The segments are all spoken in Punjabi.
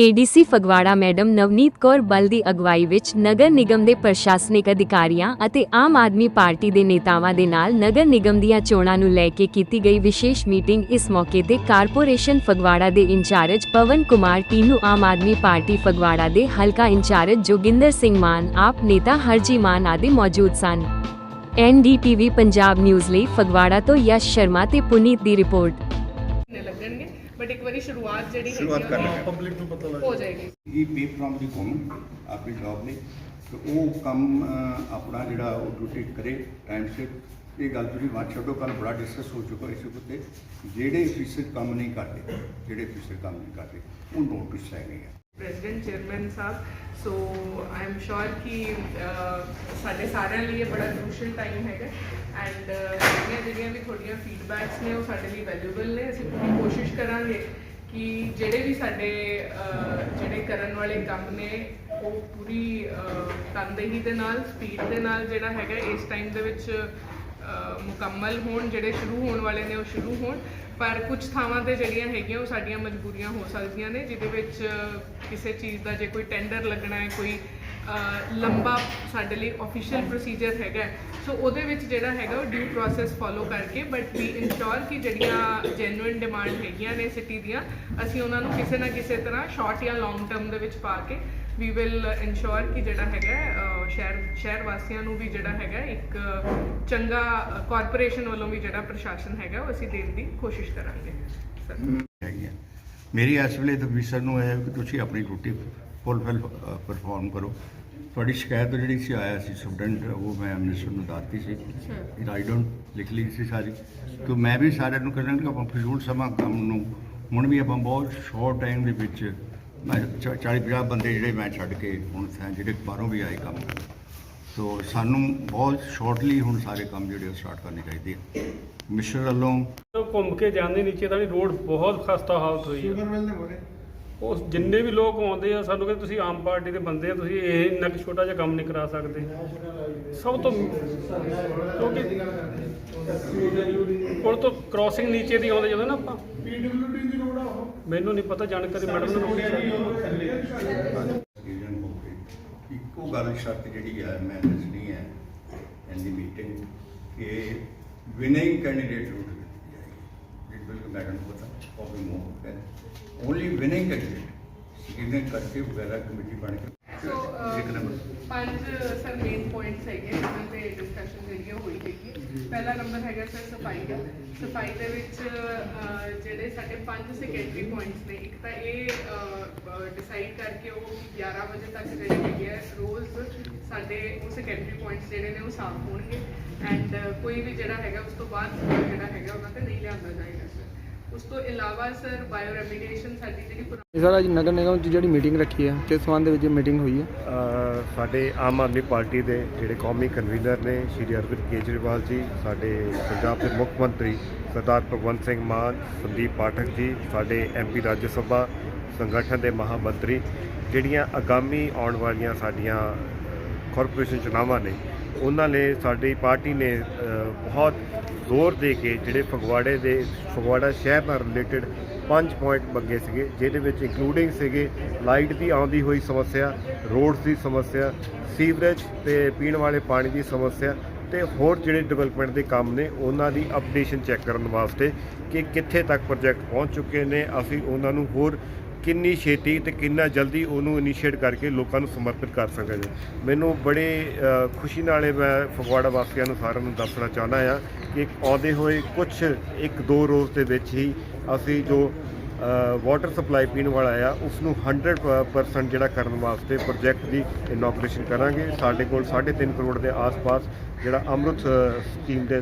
A D C Phagwara madam Navneet Kaur Bal ਦੀ ਅਗਵਾਈ ਵਿੱਚ ਨਗਰ ਨਿਗਮ ਦੇ ਪ੍ਰਸ਼ਾਸਨਿਕ ਅਧਿਕਾਰੀਆਂ ਅਤੇ ਆਮ ਆਦਮੀ ਪਾਰਟੀ ਦੇ ਨੇਤਾਵਾਂ ਦੇ ਨਾਲ ਨਗਰ ਨਿਗਮ ਦੀਆਂ ਚੋਣਾਂ ਨੂੰ ਲੈ ਕੇ ਕੀਤੀ ਗਈ ਵਿਸ਼ੇਸ਼ ਮੀਟਿੰਗ। ਇਸ ਮੌਕੇ ਤੇ ਕਾਰਪੋਰੇਸ਼ਨ ਫਗਵਾੜਾ ਦੇ ਇੰਚਾਰਜ ਪਵਨ ਕੁਮਾਰ, ਟੀਨੂ ਆਮ ਆਦਮੀ ਪਾਰਟੀ ਫਗਵਾੜਾ ਦੇ ਹਲਕਾ ਇੰਚਾਰਜ ਜੋਗਿੰਦਰ ਸਿੰਘ ਮਾਨ, ਆਪ ਨੇਤਾ ਹਰਜੀ ਮਾਨ ਆਦਿ ਮੌਜੂਦ ਸਨ। ਐਨਡੀਟੀਵੀ ਪੰਜਾਬ ਨਿਊਜ਼ ਲਈ ਫਗਵਾੜਾ ਤੋਂ ਯਸ਼ ਸ਼ਰਮਾ ਤੇ ਪੁਨੀਤ ਦੀ ਰਿਪੋਰਟ। ਬਟ ਇੱਕ ਵਾਰੀ ਸ਼ੁਰੂਆਤ ਜਿਹੜੀ ਸ਼ੁਰੂਆਤ ਹੈਗੀ ਕਰ ਆ, ਲੈਂਦੇ ਹਾਂ। ਪਬਲਿਕ ਨੂੰ ਪਤਾ ਲੱਗ ਹੋ ਜਾਏਗੀ ਹੀ ਪੇ ਫਰਮ ਦੀ ਕੌਮ ਆਪਣੀ ਜੌਬ ਲਈ ਤੇ ਉਹ ਕੰਮ ਅਹ, ਆਪਣਾ ਜਿਹੜਾ ਉਹ ਡਿਊਟੀ ਕਰੇ ਟਾਈਮ ਸਿਰ ਇਹ ਗੱਲ ਤੁਸੀਂ ਬਾਤ ਛੱਡੋ ਕੱਲ ਬੜਾ ਡਿਸਕਸ ਹੋ ਚੁੱਕਾ ਇਸ ਉੱਤੇ ਜਿਹੜੇ ਅਫੀਸਰ ਕੰਮ ਨਹੀਂ ਕਰਦੇ ਜਿਹੜੇ ਅਫੀਸਰ ਕੰਮ ਨਹੀਂ ਕਰਦੇ ਉਹ ਨੋਟਿਸ ਲੈ ਗਏ ਆ ਪ੍ਰੈਜ਼ੀਡੈਂਟ ਚੇਅਰਮੈਨ ਸਾਹਿਬ ਸੋ ਆਈ ਐਮ ਸ਼ੋਰ ਕਿ ਸਾਡੇ ਸਾਰਿਆਂ ਲਈ ਇਹ ਬੜਾ ਕ੍ਰੂਸ਼ੀਅਲ ਟਾਈਮ ਹੈਗਾ ਐਂਡ ਜਿਹੜੀਆਂ ਜਿਹੜੀਆਂ ਵੀ ਤੁਹਾਡੀਆਂ ਫੀਡਬੈਕਸ ਨੇ ਉਹ ਸਾਡੇ ਲਈ ਵੈਲਿਊਬਲ ਨੇ। ਅਸੀਂ ਪੂਰੀ ਕੋਸ਼ਿਸ਼ ਕਰਾਂਗੇ ਕਿ ਜਿਹੜੇ ਵੀ ਸਾਡੇ ਜਿਹੜੇ ਕਰਨ ਵਾਲੇ ਕੰਮ ਨੇ, ਉਹ ਪੂਰੀ ਤਨਦੇਹੀ ਦੇ ਨਾਲ ਸਪੀਡ ਦੇ ਨਾਲ ਜਿਹੜਾ ਹੈਗਾ, ਇਸ ਟਾਈਮ ਦੇ ਵਿੱਚ ਮੁਕੰਮਲ ਹੋਣ, ਜਿਹੜੇ ਸ਼ੁਰੂ ਹੋਣ ਵਾਲੇ ਨੇ ਉਹ ਸ਼ੁਰੂ ਹੋਣ, ਪਰ ਕੁਝ ਥਾਵਾਂ ਤੇ ਜਿਹੜੀਆਂ ਹੈਗੀਆਂ ਉਹ ਸਾਡੀਆਂ ਮਜਬੂਰੀਆਂ ਹੋ ਸਕਦੀਆਂ ਨੇ, ਜਿਹਦੇ ਵਿੱਚ ਕਿਸੇ ਚੀਜ਼ ਦਾ ਜੇ ਕੋਈ ਟੈਂਡਰ ਲੱਗਣਾ ਹੈ, ਕੋਈ ਲੰਬਾ ਸਾਡੇ ਲਈ ਆਫੀਸ਼ੀਅਲ ਪ੍ਰੋਸੀਜਰ ਹੈਗਾ ਸੋ ਉਹਦੇ ਵਿੱਚ ਜਿਹੜਾ ਹੈਗਾ ਉਹ ਡਿਊ ਪ੍ਰੋਸੈਸ ਫੋਲੋ ਕਰਕੇ ਬਟ ਵੀ ਇਨਸ਼ੋਰ ਕਿ ਜਿਹੜੀਆਂ ਜੈਨੂਇਨ ਡਿਮਾਂਡ ਹੈਗੀਆਂ ਨੇ ਸਿਟੀ ਦੀਆਂ, ਅਸੀਂ ਉਹਨਾਂ ਨੂੰ ਕਿਸੇ ਨਾ ਕਿਸੇ ਤਰ੍ਹਾਂ ਸ਼ਾਰਟ ਜਾਂ ਲੌਂਗ ਟਰਮ ਦੇ ਵਿੱਚ ਪਾ ਕੇ ਵੀ ਵਿਲ ਇਨਸ਼ੋਰ ਕਿ ਜਿਹੜਾ ਹੈਗਾ ਸ਼ਹਿਰ ਸ਼ਹਿਰ ਵਾਸੀਆਂ ਨੂੰ ਵੀ ਜਿਹੜਾ ਹੈਗਾ ਇੱਕ ਚੰਗਾ ਕਾਰਪੋਰੇਸ਼ਨ ਵੱਲੋਂ ਵੀ ਜਿਹੜਾ ਪ੍ਰਸ਼ਾਸਨ ਹੈਗਾ ਉਹ ਅਸੀਂ ਦੇਣ ਦੀ ਕੋਸ਼ਿਸ਼ ਕਰਾਂਗੇ। ਸਰ ਮੇਰੀ ਇਸ ਵੇਲੇ ਤਾਂ ਅਫੀਸਰ ਨੂੰ ਇਹ ਹੈ ਕਿ ਤੁਸੀਂ ਆਪਣੀ ਡਿਊਟੀ ਫੁੱਲਫਿਲ ਪਰਫਾਰਮ ਕਰੋ। ਤੁਹਾਡੀ ਸ਼ਿਕਾਇਤ ਜਿਹੜੀ ਸੀ ਆਇਆ ਸੀ ਸਟੂਡੈਂਟ ਉਹ ਮੈਂ ਮਿਨਿਸਟਰ ਨੂੰ ਦੱਸਤੀ ਸੀ। ਆਈ ਡੋਂਟ ਲਿਖ ਲਈ ਸੀ ਸਾਰੀ। ਕਿ ਮੈਂ ਵੀ ਸਾਰਿਆਂ ਨੂੰ ਕਹਿੰਦਾ ਕਿ ਆਪਾਂ ਫਿਜ਼ੂਲ ਸਮਾਂ ਕੰਮ ਨੂੰ ਹੁਣ ਵੀ ਆਪਾਂ ਬਹੁਤ ਸ਼ਾਰਟ ਟਾਈਮ ਦੇ ਵਿੱਚ ਮੈਂ 40 50 ਬੰਦੇ ਜਿਹੜੇ ਮੈਂ ਛੱਡ ਕੇ ਹੁਣ ਤਾਂ ਜਿਹੜੇ ਬਾਹਰੋਂ ਵੀ ਆਏ ਕੰਮ ਸੋ ਸਾਨੂੰ ਬਹੁਤ ਸ਼ਾਰਟਲੀ ਹੁਣ ਸਾਰੇ ਕੰਮ ਜਿਹੜੇ ਸਟਾਰਟ ਕਰਨੇ ਚਾਹੀਦੇ ਆ। ਮਿਸ਼ਨ ਵੱਲੋਂ ਘੁੰਮ ਕੇ ਜਾਂਦੇ ਨੀਚੇ ਤਾਂ ਰੋਡ ਬਹੁਤ ਖਸਤਾ ਹਾਲਤ ਹੋਈ ਹੈ ਸ਼ੂਗਰ ਮਿਲ ਦੇ ਮੋਰੇ। ਉਹ ਜਿੰਨੇ ਵੀ ਲੋਕ ਆਉਂਦੇ ਆ ਸਾਨੂੰ ਕਹਿੰਦੇ ਤੁਸੀਂ ਆਮ ਪਾਰਟੀ ਦੇ ਬੰਦੇ ਆ ਤੁਸੀਂ ਇਹ ਇੰਨਾ ਕੁ ਛੋਟਾ ਜਿਹਾ ਕੰਮ ਨਹੀਂ ਕਰਾ ਸਕਦੇ। ਸਭ ਤੋਂ ਕਿਉਂਕਿ ਪੁਲ ਤੋਂ ਕ੍ਰਾਸਿੰਗ ਨੀਚੇ ਦੀ ਆਉਂਦੇ ਜਦੋਂ ਨਾ ਆਪਾਂ ਪੀਡਬਲਯੂਡੀ ਦੀ ਰੋਡ ਆ ਉਹ ਮੈਨੂੰ ਨਹੀਂ ਪਤਾ ਜਾਣਕਾਰੀ ਮੈਡਮ ਨੂੰ ਨੋਟਿਸ ਰੀਜਨ ਹੋ ਕੇ ਇੱਕੋ ਗੱਲ ਸ਼ਰਤ ਜਿਹੜੀ ਹੈ ਮੈਂ ਦੱਸਣੀ ਹੈ ਦੀ ਮੀਟਿੰਗ ਕਿ ਵਿਨਿੰਗ ਕੈਂਡੀਡੇਟ ਰੂਟ ਜਿਸ ਬਿਲਕੁਲ ਮੈਡਮ ਨੂੰ ਪਤਾ ਉਹ ਵੀ ਮੋਹ ਹੈ। ਓਨਲੀ ਵਿਨਿੰਗ ਕੈਂਡੀਡੇਟ ਜਿਹਨੇ ਕਰਕੇ ਵਗੈਰਾ ਕਮੇਟੀ ਬਣ ਕੇ ਸੋ ਇੱਕ ਨੰਬਰ। ਪੰਜ ਸਰ ਮੇਨ ਪੁਆਇੰਟਸ ਹੈਗੇ ਜਿਹਨਾਂ ਤੇ ਡਿਸਕਸ਼ਨ ਜਿਹੜੀ ਹੋਈ ਹੈਗੀ ਪਹਿਲਾ ਨੰਬਰ ਹੈਗਾ ਸਰ ਸਫ਼ਾਈ ਦਾ। ਸਫ਼ਾਈ ਦੇ ਵਿੱਚ ਜਿਹੜੇ ਸਾਡੇ ਪੰਜ ਸੈਕੰਡਰੀ ਪੁਆਇੰਟਸ ਨੇ, ਇੱਕ ਤਾਂ ਇਹ ਡਿਸਾਈਡ ਕਰਕੇ ਉਹ ਕਿ 11 ਵਜੇ ਤੱਕ ਜਿਹੜੇ ਹੈਗੇ ਆ ਰੋਜ਼ ਸਾਡੇ ਉਹ ਸੈਕੰਡਰੀ ਪੁਆਇੰਟਸ ਜਿਹੜੇ ਨੇ ਉਹ ਸਾਫ਼ ਹੋਣਗੇ। ਐਂਡ ਕੋਈ ਵੀ ਜਿਹੜਾ ਹੈਗਾ, ਉਸ ਤੋਂ ਬਾਅਦ ਜਿਹੜਾ ਹੈਗਾ, ਉਹਨਾਂ ਤੇ ਨਹੀਂ ਲਿਆਂਦਾ ਜਾਏਗਾ। ਉਸ ਤੋਂ ਇਲਾਵਾ ਸਰ ਬਾਇਓ ਰੈਮੀਡੀਏਸ਼ਨ ਸਾਡੀ ਜਿਹੜੀ ਪੁਰਾ- ਇਹ ਸਰ ਅੱਜ ਨਗਰ ਨਿਗਮ 'ਚ ਜਿਹੜੀ ਮੀਟਿੰਗ ਰੱਖੀ ਹੈ ਕਿਸ ਸੰਬੰਧ ਦੇ ਵਿੱਚ ਮੀਟਿੰਗ ਹੋਈ ਹੈ? ਅ, ਸਾਡੇ ਆਮ ਆਦਮੀ ਪਾਰਟੀ ਦੇ ਜਿਹੜੇ ਕੌਮੀ ਕਨਵੀਨਰ ਨੇ ਸ਼੍ਰੀ ਅਰਵਿੰਦ ਕੇਜਰੀਵਾਲ ਜੀ ਸਾਡੇ ਪੰਜਾਬ ਦੇ ਮੁੱਖ ਮੰਤਰੀ ਸਰਦਾਰ ਭਗਵੰਤ ਸਿੰਘ ਮਾਨ ਸੰਦੀਪ ਪਾਠਕ ਜੀ ਸਾਡੇ ਐਮਪੀ ਰਾਜ ਸਭਾ ਸੰਗਠਨ ਦੇ ਮਹਾਮੰਤਰੀ ਜਿਹੜੀਆਂ ਆਗਾਮੀ ਆਉਣ ਵਾਲੀਆਂ ਸਾਡੀਆਂ ਕਾਰਪੋਰੇਸ਼ਨ ਚੁਣਾਵਾਂ ਨੇ ਉਹਨਾਂ ਨੇ ਸਾਡੀ ਪਾਰਟੀ ਨੇ ਬਹੁਤ ਜ਼ੋਰ ਦੇ ਕੇ ਜਿਹੜੇ ਫਗਵਾੜੇ ਦੇ, ਫਗਵਾੜਾ ਸ਼ਹਿਰ ਨਾਲ ਰਿਲੇਟਡ ਪੰਜ ਪੁਆਇੰਟ ਬੱਗੇ ਸੀਗੇ, ਜਿਹਦੇ ਵਿੱਚ ਇਨਕਲੂਡਿੰਗ ਸੀਗੇ ਲਾਈਟ ਦੀ ਆਉਂਦੀ ਹੋਈ ਸਮੱਸਿਆ ਰੋਡਸ ਦੀ ਸਮੱਸਿਆ ਸੀਵਰੇਜ ਤੇ ਪੀਣ ਵਾਲੇ ਪਾਣੀ ਦੀ ਸਮੱਸਿਆ ਤੇ ਹੋਰ ਜਿਹੜੇ ਡਿਵੈਲਪਮੈਂਟ ਦੇ ਕੰਮ ਨੇ, ਉਹਨਾਂ ਦੀ ਅਪਡੇਸ਼ਨ ਚੈੱਕ ਕਰਨ ਵਾਸਤੇ ਕਿ ਕਿੱਥੇ ਤੱਕ ਪ੍ਰੋਜੈਕਟ ਪਹੁੰਚ ਚੁੱਕੇ ਨੇ, ਅਸੀਂ ਉਹਨਾਂ ਨੂੰ ਹੋਰ ਕਿੰਨੀ ਛੇਤੀ ਤੇ ਕਿੰਨਾ ਜਲਦੀ ਉਹਨੂੰ ਇਨੀਸ਼ੀਏਟ ਕਰਕੇ ਲੋਕਾਂ ਨੂੰ ਸਮਰਪਿਤ ਕਰ ਸਕਦੇ ਮੈਨੂੰ ਬੜੇ ਖੁਸ਼ੀ ਨਾਲ ਇਹ ਮੈਂ ਫਗਵਾੜਾ ਵਾਸੀਆਂ ਨੂੰ ਸਾਰਿਆਂ ਨੂੰ ਦੱਸਣਾ ਚਾਹੁੰਦਾ ਆ ਕਿ ਆਉਂਦੇ ਹੋਏ ਕੁਝ ਇੱਕ ਦੋ ਰੋਜ਼ ਦੇ ਵਿੱਚ ਹੀ ਅਸੀਂ ਜੋ ਵਾਟਰ ਸਪਲਾਈ ਪੀਣ ਵਾਲਾ ਆ ਉਸ ਨੂੰ 100% ਜਿਹੜਾ ਕਰਨ ਵਾਸਤੇ ਪ੍ਰੋਜੈਕਟ ਦੀ ਇਨੋਗਰੇਸ਼ਨ ਕਰਾਂਗੇ। ਸਾਡੇ ਕੋਲ 3.5 ਕਰੋੜ ਦੇ ਆਸ-ਪਾਸ ਜਿਹੜਾ ਅੰਮ੍ਰਿਤ ਸਕੀਮ ਦੇ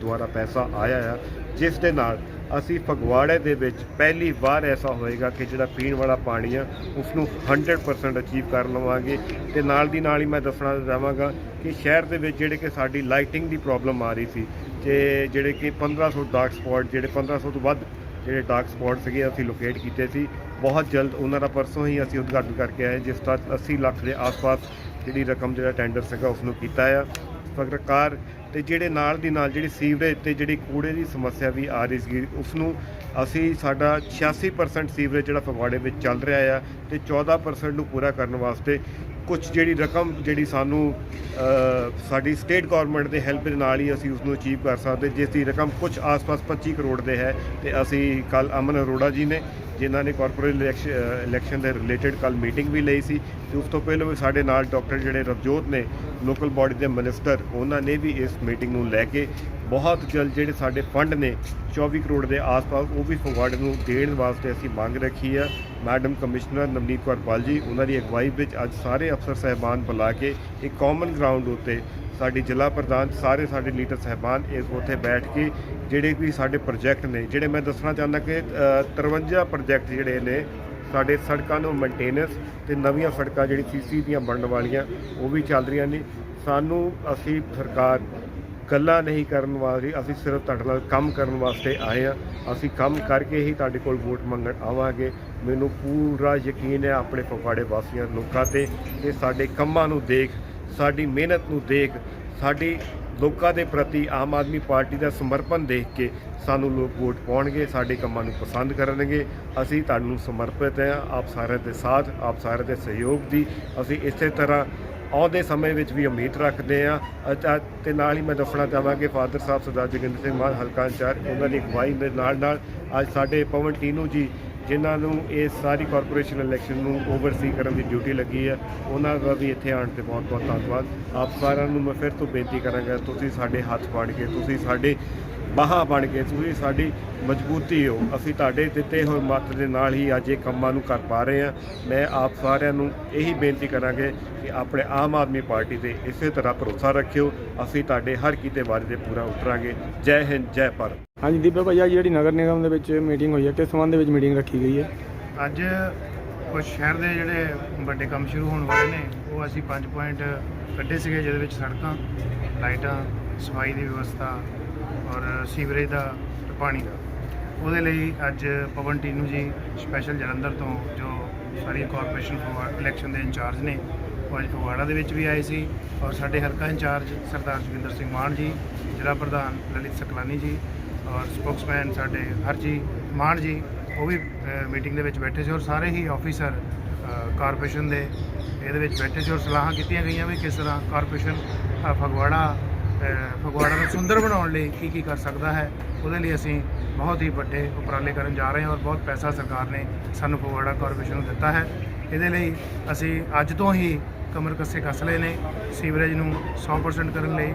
ਦੁਆਰਾ ਪੈਸਾ ਆਇਆ ਆ, ਜਿਸ ਦੇ ਨਾਲ ਅਸੀਂ ਫਗਵਾੜੇ ਦੇ ਵਿੱਚ ਪਹਿਲੀ ਵਾਰ ਐਸਾ ਹੋਏਗਾ ਕਿ ਜਿਹੜਾ ਪੀਣ ਵਾਲਾ ਪਾਣੀ ਆ ਉਸ ਨੂੰ 100% ਅਚੀਵ ਕਰ ਲਵਾਂਗੇ। ਤੇ ਨਾਲ ਦੀ ਨਾਲ ਹੀ ਮੈਂ ਦੱਸਣਾ ਚਾਹਾਂਗਾ ਕਿ ਸ਼ਹਿਰ ਦੇ ਵਿੱਚ ਜਿਹੜੇ ਕਿ ਸਾਡੀ ਲਾਈਟਿੰਗ ਦੀ ਪ੍ਰੋਬਲਮ ਆ ਰਹੀ ਸੀ, ਤੇ ਜਿਹੜੇ ਕਿ 1500 ਡਾਰਕ ਸਪੌਟ ਜਿਹੜੇ 1500 ਤੋਂ ਵੱਧ ਜਿਹੜੇ ਡਾਰਕ ਸਪੌਟ ਸੀਗੇ, ਅਸੀਂ ਲੋਕੇਟ ਕੀਤੇ ਸੀ। ਬਹੁਤ ਜਲਦ ਉਹਨਾਂ ਦਾ ਪਰਸੋਂ ਹੀ ਅਸੀਂ ਉਦਘਾਟਨ ਕਰਕੇ ਆਏ, ਜਿਸ ਦਾ 80 ਲੱਖ ਦੇ ਆਸ-ਪਾਸ ਜਿਹੜੀ ਰਕਮ ਜਿਹੜਾ ਟੈਂਡਰ ਸੀਗਾ ਉਸ ਨੂੰ ਕੀਤਾ ਆ। ਸਰਕਾਰ ਤੇ ਜਿਹੜੇ ਨਾਲ ਦੀ ਨਾਲ ਜਿਹੜੀ ਸੀਵਰੇਜ ਤੇ ਜਿਹੜੀ ਕੂੜੇ ਦੀ ਸਮੱਸਿਆ ਵੀ ਆ ਰਹੀ ਸੀ ਉਸ ਨੂੰ ਅਸੀਂ ਸਾਡਾ 86% ਸੀਵਰੇਜ ਜਿਹੜਾ ਫਗਵਾੜੇ ਵਿੱਚ ਚੱਲ ਰਿਹਾ ਆ ਤੇ 14% ਨੂੰ ਪੂਰਾ ਕਰਨ ਵਾਸਤੇ ਕੁਝ ਜਿਹੜੀ ਰਕਮ ਜਿਹੜੀ ਸਾਨੂੰ ਸਾਡੀ ਸਟੇਟ ਗਵਰਨਮੈਂਟ ਦੇ ਹੈਲਪ ਦੇ ਨਾਲ ਹੀ ਅਸੀਂ ਉਸ ਨੂੰ ਅਚੀਵ ਕਰ ਸਕਦੇ, ਜਿਸ ਦੀ ਰਕਮ ਕੁਝ ਆਸ-ਪਾਸ 25 ਕਰੋੜ ਦੇ ਹੈ ਤੇ ਅਸੀਂ ਕੱਲ ਅਮਨ ਅਰੋੜਾ ਜੀ ਨੇ ਜਿਨ੍ਹਾਂ ਨੇ ਕਾਰਪੋਰੇਟ ਇਲੈਕਸ਼ਨ ਇਲੈਕਸ਼ਨ ਦੇ ਰਿਲੇਟਡ ਕੱਲ ਮੀਟਿੰਗ ਵੀ ਲਈ ਸੀ। ਤੇ ਉਸ ਤੋਂ ਪਹਿਲਾਂ ਵੀ ਸਾਡੇ ਨਾਲ ਡਾਕਟਰ ਜਿਹੜੇ ਰਵਜੋਤ ਨੇ ਲੋਕਲ ਬਾਡੀ ਦੇ ਮਿਨਿਸਟਰ ਉਹਨਾਂ ਨੇ ਵੀ ਇਸ ਮੀਟਿੰਗ ਨੂੰ ਲੈ ਕੇ ਬਹੁਤ ਜਲਦ ਜਿਹੜੇ ਸਾਡੇ ਫੰਡ ਨੇ 24 ਕਰੋੜ ਦੇ ਆਸ-ਪਾਸ, ਉਹ ਵੀ ਫਗਵਾੜੇ ਨੂੰ ਦੇਣ ਵਾਸਤੇ ਅਸੀਂ ਮੰਗ ਰੱਖੀ ਆ। ਮੈਡਮ ਕਮਿਸ਼ਨਰ ਨਵਨੀਤ ਕੌਰ ਪਾਲ ਜੀ, ਉਹਨਾਂ ਦੀ ਅਗਵਾਈ ਵਿੱਚ ਅੱਜ ਸਾਰੇ ਅਫਸਰ ਸਹਿਬਾਨ ਬੁਲਾ ਕੇ ਇੱਕ ਕਾਮਨ ਗਰਾਊਂਡ ਉੱਤੇ ਸਾਡੀ ਜ਼ਿਲ੍ਹਾ ਪ੍ਰਧਾਨ ਸਾਰੇ ਸਾਡੇ ਲੀਡਰ ਸਹਿਬਾਨ ਇਸ ਉੱਥੇ ਬੈਠ ਕੇ ਜਿਹੜੇ ਵੀ ਸਾਡੇ ਪ੍ਰੋਜੈਕਟ ਨੇ ਜਿਹੜੇ ਮੈਂ ਦੱਸਣਾ ਚਾਹੁੰਦਾ ਕਿ ਅ, 53 ਪ੍ਰੋਜੈਕਟ ਜਿਹੜੇ ਨੇ ਸਾਡੇ ਸੜਕਾਂ ਨੂੰ ਮੇਨਟੇਨੈਂਸ ਤੇ ਨਵੀਆਂ ਸੜਕਾਂ ਜਿਹੜੀ ਸੀਸੀ ਦੀਆਂ ਬਣਨ ਵਾਲੀਆਂ ਉਹ ਵੀ ਚੱਲ ਰਹੀਆਂ ਨੇ। ਸਾਨੂੰ ਅਸੀਂ ਸਰਕਾਰ ਗੱਲਾਂ ਨਹੀਂ ਕਰਨ ਵਾਲੀ ਅਸੀਂ ਸਿਰਫ ਤੁਹਾਡੇ ਨਾਲ ਕੰਮ ਕਰਨ ਵਾਸਤੇ ਆਏ ਆ ਅਸੀਂ ਕੰਮ ਕਰਕੇ ਹੀ ਤੁਹਾਡੇ ਕੋਲ ਵੋਟ ਮੰਗਣ ਆਵਾਂਗੇ। ਮੈਨੂੰ ਪੂਰਾ ਯਕੀਨ ਹੈ ਆਪਣੇ ਫਗਵਾੜੇ ਵਾਸੀਆਂ ਲੋਕਾਂ ਤੇ ਕਿ ਸਾਡੇ ਕੰਮਾਂ ਨੂੰ ਦੇਖ ਸਾਡੀ ਮਿਹਨਤ ਨੂੰ ਦੇਖ ਸਾਡੀ ਲੋਕਾਂ ਦੇ ਪ੍ਰਤੀ ਆਮ ਆਦਮੀ ਪਾਰਟੀ ਦਾ ਸਮਰਪਣ ਦੇਖ ਕੇ ਸਾਨੂੰ ਲੋਕ ਵੋਟ ਪਾਉਣਗੇ, ਸਾਡੇ ਕੰਮਾਂ ਨੂੰ ਪਸੰਦ ਕਰਨਗੇ। ਅਸੀਂ ਤੁਹਾਨੂੰ ਸਮਰਪਿਤ ਹਾਂ, ਆਪ ਸਾਰਿਆਂ ਦੇ ਸਾਥ, ਆਪ ਸਾਰਿਆਂ ਦੇ ਸਹਿਯੋਗ ਦੀ। ਅਸੀਂ ਇਸੇ ਤਰ੍ਹਾਂ ਆਉਂਦੇ ਸਮੇਂ ਵਿੱਚ ਵੀ ਉਮੀਦ ਰੱਖਦੇ ਆ ਤੇ ਨਾਲ ਹੀ ਮੈਂ ਦੱਸਣਾ ਚਾਹਾਂਗਾ ਕਿ ਫਾਦਰ ਸਾਹਿਬ ਸਰਦਾਰ ਜੋਗਿੰਦਰ ਸਿੰਘ ਮਾਨ, ਹਲਕਾ ਇੰਚਾਰਜ, ਉਹਨਾਂ ਦੀ ਅਗਵਾਈ ਦੇ ਨਾਲ ਨਾਲ ਅੱਜ ਸਾਡੇ ਪਵਨ ਟੀਨੂ ਜੀ ਜਿਨ੍ਹਾਂ ਨੂੰ ਇਹ ਸਾਰੀ ਕਾਰਪੋਰੇਸ਼ਨ ਇਲੈਕਸ਼ਨ ਨੂੰ ਓਵਰਸੀ ਕਰਨ ਦੀ ਡਿਊਟੀ ਲੱਗੀ ਹੈ, ਉਹਨਾਂ ਦਾ ਵੀ ਇੱਥੇ ਆਉਣ ਤੇ ਬਹੁਤ ਬਹੁਤ ਧੰਨਵਾਦ। ਆਪ ਸਾਰਿਆਂ ਨੂੰ ਮੈਂ ਫਿਰ ਤੋਂ ਬੇਨਤੀ ਕਰਾਂਗਾ, ਤੁਸੀਂ ਸਾਡੇ ਹੱਥ ਫੜ ਕੇ, ਤੁਸੀਂ ਸਾਡੇ ਬਾਹਾਂ ਬਣ ਕੇ, ਤੁਸੀਂ ਸਾਡੀ ਮਜ਼ਬੂਤੀ ਹੋ। ਅਸੀਂ ਤੁਹਾਡੇ ਦਿੱਤੇ ਹੋਏ ਮੱਤ ਦੇ ਨਾਲ ਹੀ ਅੱਜ ਇਹ ਕੰਮਾਂ ਨੂੰ ਕਰ ਪਾ ਰਹੇ ਹਾਂ। ਮੈਂ ਆਪ ਸਾਰਿਆਂ ਨੂੰ ਇਹੀ ਬੇਨਤੀ ਕਰਾਂਗੇ ਕਿ ਆਪਣੇ ਆਮ ਆਦਮੀ ਪਾਰਟੀ ਤੇ ਇਸੇ ਤਰ੍ਹਾਂ ਭਰੋਸਾ ਰੱਖਿਓ। ਅਸੀਂ ਤੁਹਾਡੇ ਹਰ ਕੀਤੇ ਵਾਅਦੇ ਤੇ ਪੂਰਾ ਉਤਰਾਂਗੇ। ਜੈ ਹਿੰਦ, ਜੈ ਭਾਰਤ। ਹਾਂਜੀ, ਦੀਪਕ ਭਾਈ, ਅੱਜ ਜਿਹੜੀ ਨਗਰ ਨਿਗਮ ਦੇ ਵਿੱਚ ਮੀਟਿੰਗ ਹੋਈ ਹੈ, ਕਿਸ ਸੰਬੰਧ ਦੇ ਵਿੱਚ ਮੀਟਿੰਗ ਰੱਖੀ ਗਈ ਹੈ? ਅੱਜ ਕੁਝ ਸ਼ਹਿਰ ਦੇ ਜਿਹੜੇ ਵੱਡੇ ਕੰਮ ਸ਼ੁਰੂ ਹੋਣ ਵਾਲੇ ਨੇ, ਉਹ ਅਸੀਂ 5 ਪੁਆਇੰਟ ਕੱਢੇ ਸੀਗੇ, ਜਿਹਦੇ ਵਿੱਚ ਸੜਕਾਂ, ਲਾਈਟਾਂ, ਸਫ਼ਾਈ ਦੀ ਵਿਵਸਥਾ ਔਰ ਸੀਵਰੇਜ ਦਾ ਤੇ ਪਾਣੀ ਦਾ। ਉਹਦੇ ਲਈ ਅੱਜ ਪਵਨ ਟੀਨੂ ਜੀ ਸਪੈਸ਼ਲ ਜਲੰਧਰ ਤੋਂ, ਜੋ ਸਾਰੀ ਕਾਰਪੋਰੇਸ਼ਨ ਇਲੈਕਸ਼ਨ ਦੇ ਇੰਚਾਰਜ ਨੇ, ਉਹ ਅੱਜ ਫਗਵਾੜਾ ਦੇ ਵਿੱਚ ਵੀ ਆਏ ਸੀ ਔਰ ਸਾਡੇ ਹਲਕਾ ਇੰਚਾਰਜ ਸਰਦਾਰ ਜੋਗਿੰਦਰ ਸਿੰਘ ਮਾਨ ਜੀ, ਜ਼ਿਲ੍ਹਾ ਪ੍ਰਧਾਨ ਲਲਿਤ ਸਕਲਾਨੀ ਜੀ ਔਰ ਸਪੋਕਸਮੈਨ ਸਾਡੇ ਹਰਜੀ ਮਾਨ ਜੀ, ਉਹ ਵੀ ਮੀਟਿੰਗ ਦੇ ਵਿੱਚ ਬੈਠੇ ਸੀ ਔਰ ਸਾਰੇ ਹੀ ਆਫੀਸਰ ਕਾਰਪੋਰੇਸ਼ਨ ਦੇ ਇਹਦੇ ਵਿੱਚ ਬੈਠੇ ਸੀ ਔਰ ਸਲਾਹਾਂ ਕੀਤੀਆਂ ਗਈਆਂ ਵੀ ਕਿਸ ਤਰ੍ਹਾਂ ਕਾਰਪੋਰੇਸ਼ਨ ਫਗਵਾੜਾ ਫਗਵਾੜਾ ਨੂੰ ਸੁੰਦਰ ਬਣਾਉਣ ਲਈ ਕੀ ਕੀ ਕਰ ਸਕਦਾ ਹੈ, ਉਹਦੇ ਲਈ ਅਸੀਂ ਬਹੁਤ ਹੀ ਵੱਡੇ ਉਪਰਾਲੇ ਕਰਨ ਜਾ ਰਹੇ ਹਾਂ ਔਰ ਬਹੁਤ ਪੈਸਾ ਸਰਕਾਰ ਨੇ ਸਾਨੂੰ ਫਗਵਾੜਾ ਕਾਰਪੋਰੇਸ਼ਨ ਨੂੰ ਦਿੱਤਾ ਹੈ। ਇਹਦੇ ਲਈ ਅਸੀਂ ਅੱਜ ਤੋਂ ਹੀ ਕਮਰ ਕੱਸੇ ਕੱਸ ਲਏ ਨੇ, ਸੀਵਰੇਜ ਨੂੰ 100% ਕਰਨ ਲਈ,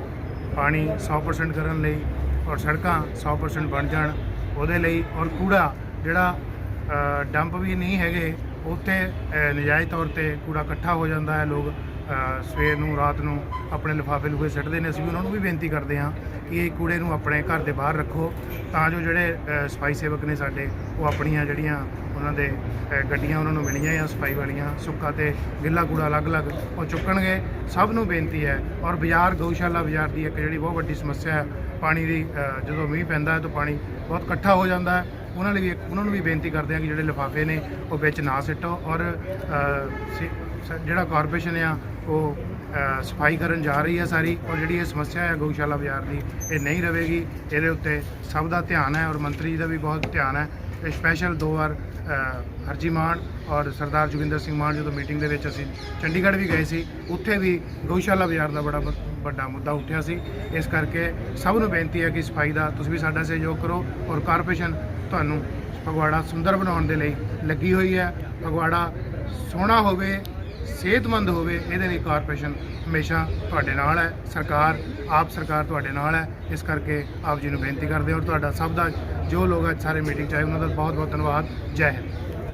ਪਾਣੀ 100% ਕਰਨ ਲਈ ਔਰ ਸੜਕਾਂ 100% ਬਣ ਜਾਣ ਉਹਦੇ ਲਈ ਔਰ ਕੂੜਾ ਜਿਹੜਾ ਡੰਪ ਵੀ ਨਹੀਂ ਹੈਗੇ, ਉੱਥੇ ਨਜਾਇਜ਼ ਤੌਰ ਤੇ ਕੂੜਾ ਇਕੱਠਾ ਹੋ ਜਾਂਦਾ ਹੈ। ਲੋਕ ਸਵੇਰ ਨੂੰ, ਰਾਤ ਨੂੰ ਆਪਣੇ ਲਿਫਾਫੇ ਲੁਫੇ ਸੱਟਦੇ ਨੇ। ਅਸੀਂ ਉਹਨਾਂ ਨੂੰ ਵੀ ਬੇਨਤੀ ਕਰਦੇ ਹਾਂ ਕਿ ਇਹ ਕੂੜੇ ਨੂੰ ਆਪਣੇ ਘਰ ਦੇ ਬਾਹਰ ਰੱਖੋ ਤਾਂ ਜੋ ਜਿਹੜੇ ਸਫ਼ਾਈ ਸੇਵਕ ਨੇ ਸਾਡੇ, ਉਹ ਆਪਣੀਆਂ ਜਿਹੜੀਆਂ ਉਹਨਾਂ ਦੇ ਗੱਡੀਆਂ ਉਹਨਾਂ ਨੂੰ ਮਿਲੀਆਂ ਆ ਸਫ਼ਾਈ ਵਾਲੀਆਂ, ਸੁੱਕਾ ਤੇ ਗਿੱਲਾ ਕੂੜਾ ਅਲੱਗ-ਅਲੱਗ, ਉਹ ਚੁੱਕਣਗੇ ਸਭ ਨੂੰ ਬੇਨਤੀ ਹੈ, ਔਰ ਬਾਜ਼ਾਰ, ਗਊਸ਼ਾਲਾ ਬਾਜ਼ਾਰ ਦੀ ਇੱਕ ਜਿਹੜੀ ਬਹੁਤ ਵੱਡੀ ਸਮੱਸਿਆ ਹੈ, ਪਾਣੀ ਦੀ ਜਦੋਂ ਮੀਂਹ ਪੈਂਦਾ ਹੈ ਤਾਂ ਪਾਣੀ ਬਹੁਤ ਇਕੱਠਾ ਹੋ ਜਾਂਦਾ ਹੈ। ਉਹਨਾਂ ਲਈ ਵੀ ਇੱਕ- ਉਹਨਾਂ ਨੂੰ ਵੀ ਬੇਨਤੀ ਕਰਦੇ ਹਾਂ ਕਿ ਜਿਹੜੇ ਲਿਫਾਫੇ ਨੇ, ਉਹ ਵਿੱਚ ਨਾ ਸਿੱਟੋ, ਔਰ ਜਿਹੜਾ ਕਾਰਪੋਰੇਸ਼ਨ ਆ, ਉਹ ਸਫ਼ਾਈ ਕਰਨ ਜਾ ਰਹੀ ਹੈ ਸਾਰੀ ਔਰ ਜਿਹੜੀ ਇਹ ਸਮੱਸਿਆ ਹੈ ਗਊਸ਼ਾਲਾ ਬਾਜ਼ਾਰ ਦੀ, ਇਹ ਨਹੀਂ ਰਹੇਗੀ। ਇਹਦੇ ਉੱਤੇ ਸਭ ਦਾ ਧਿਆਨ ਹੈ ਔਰ ਮੰਤਰੀ ਜੀ ਦਾ ਵੀ ਬਹੁਤ ਧਿਆਨ ਹੈ। ਤੇ ਸਪੈਸ਼ਲ ਦੋ ਵਾਰ ਹਰਜੀ ਮਾਨ ਔਰ ਸਰਦਾਰ ਜੋਗਿੰਦਰ ਸਿੰਘ ਮਾਨ ਜਦੋਂ ਮੀਟਿੰਗ ਦੇ ਵਿੱਚ ਅਸੀਂ ਚੰਡੀਗੜ੍ਹ ਵੀ ਗਏ ਸੀ, ਉੱਥੇ ਵੀ ਗਊਸ਼ਾਲਾ ਬਾਜ਼ਾਰ ਦਾ ਬੜਾ ਵੱਡਾ ਮੁੱਦਾ ਉੱਠਿਆ ਸੀ। ਇਸ ਕਰਕੇ ਸਭ ਨੂੰ ਬੇਨਤੀ ਹੈ ਕਿ ਸਫ਼ਾਈ ਦਾ ਤੁਸੀਂ ਵੀ ਸਾਡਾ ਸਹਿਯੋਗ ਕਰੋ ਔਰ ਕਾਰਪੋਰੇਸ਼ਨ ਤੁਹਾਨੂੰ ਫਗਵਾੜਾ ਸੁੰਦਰ ਬਣਾਉਣ ਦੇ ਲਈ ਲੱਗੀ ਹੋਈ ਹੈ। ਫਗਵਾੜਾ ਸੋਹਣਾ ਹੋਵੇ ਸਿਹਤਮੰਦ ਹੋਵੇ, ਇਹਦੇ ਲਈ ਕਾਰਪੋਰੇਸ਼ਨ ਹਮੇਸ਼ਾ ਤੁਹਾਡੇ ਨਾਲ ਹੈ। ਸਰਕਾਰ, ਆਪ ਸਰਕਾਰ ਤੁਹਾਡੇ ਨਾਲ ਹੈ। ਇਸ ਕਰਕੇ ਆਪ ਜੀ ਨੂੰ ਬੇਨਤੀ ਕਰਦੇ ਹਾਂ ਔਰ ਤੁਹਾਡਾ ਸਭ ਦਾ ਜੋ ਲੋਕ ਅੱਜ ਸਾਰੇ ਮੀਟਿੰਗ 'ਚ ਆਏ, ਉਹਨਾਂ ਦਾ ਬਹੁਤ ਬਹੁਤ ਧੰਨਵਾਦ। ਜੈ ਹਿੰਦ।